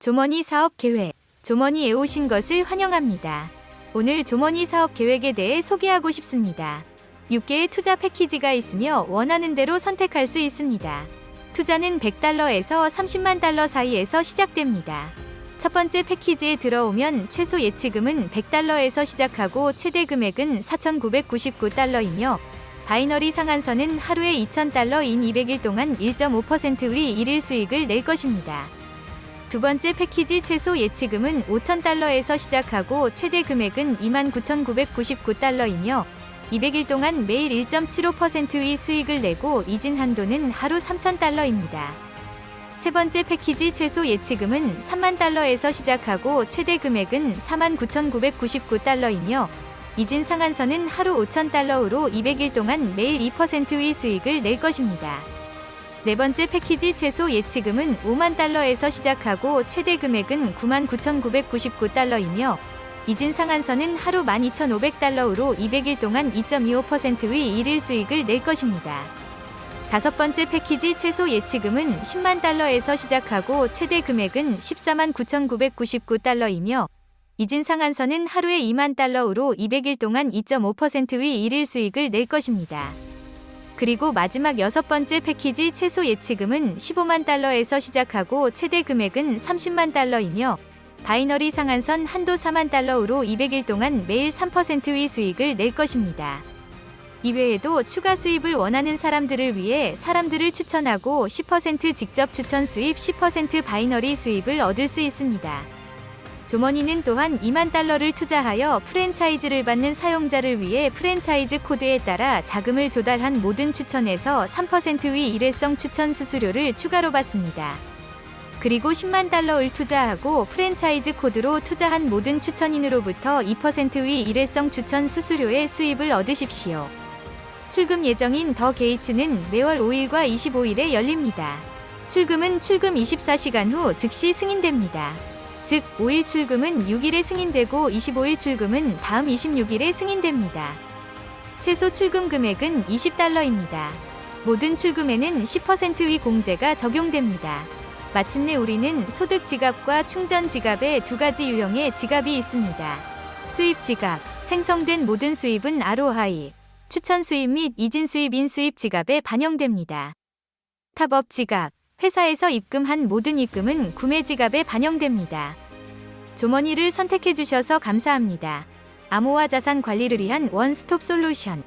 조머니 사업 계획. 조머니에 오신 것을 환영합니다. 오늘 조머니 사업 계획에 대해 소개하고 싶습니다. 6개의 투자 패키지가 있으며 원하는 대로 선택할 수 있습니다. 투자는 100달러에서 30만 달러 사이에서 시작됩니다. 첫 번째 패키지에 들어오면 최소 예치금은 100달러에서 시작하고 최대 금액은 4,999달러이며 바이너리 상한선은 하루에 2,000달러인 200일 동안 1.5%의 일일 수익을 낼 것입니다. 두 번째 패키지 최소 예치금은 5,000달러에서 시작하고 최대 금액은 29,999달러이며 200일 동안 매일 1.75%의 수익을 내고 이진 한도는 하루 3,000달러입니다. 세 번째 패키지 최소 예치금은 3만 달러에서 시작하고 최대 금액은 49,999달러이며 이진 상한선은 하루 5,000달러로 200일 동안 매일 2%의 수익을 낼 것입니다. 네 번째 패키지 최소 예치금은 5만 달러에서 시작하고 최대 금액은 99,999달러이며 이진 상한선은 하루 12,500달러로 200일 동안 2.25%의 일일 수익을 낼 것입니다. 다섯 번째 패키지 최소 예치금은 10만 달러에서 시작하고 최대 금액은 14만 9,999달러이며 이진 상한선은 하루에 2만 달러로 200일 동안 2.5%의 일일 수익을 낼 것입니다. 그리고 마지막 여섯 번째 패키지 최소 예치금은 15만 달러에서 시작하고 최대 금액은 30만 달러이며 바이너리 상한선 한도 4만 달러로 200일 동안 매일 3%의 수익을 낼 것입니다. 이외에도 추가 수입을 원하는 사람들을 위해 사람들을 추천하고 10% 직접 추천 수입, 10% 바이너리 수입을 얻을 수 있습니다. 조머니는 또한 2만 달러를 투자하여 프랜차이즈를 받는 사용자를 위해 프랜차이즈 코드에 따라 자금을 조달한 모든 추천에서 3%의 일회성 추천 수수료를 추가로 받습니다. 그리고 10만 달러를 투자하고 프랜차이즈 코드로 투자한 모든 추천인으로부터 2%의 일회성 추천 수수료의 수입을 얻으십시오. 출금 예정인 더 게이츠는 매월 5일과 25일에 열립니다. 출금은 출금 24시간 후 즉시 승인됩니다. 즉, 5일 출금은 6일에 승인되고 25일 출금은 다음 26일에 승인됩니다. 최소 출금 금액은 20달러입니다. 모든 출금에는 10%의 공제가 적용됩니다. 마침내 우리는 소득 지갑과 충전 지갑의 두 가지 유형의 지갑이 있습니다. 수입 지갑, 생성된 모든 수입은 아로하이, 추천 수입 및 이진 수입인 수입 지갑에 반영됩니다. 탑업 지갑, 회사에서 입금한 모든 입금은 구매 지갑에 반영됩니다. 조머니를 선택해 주셔서 감사합니다. 암호화 자산 관리를 위한 원스톱 솔루션.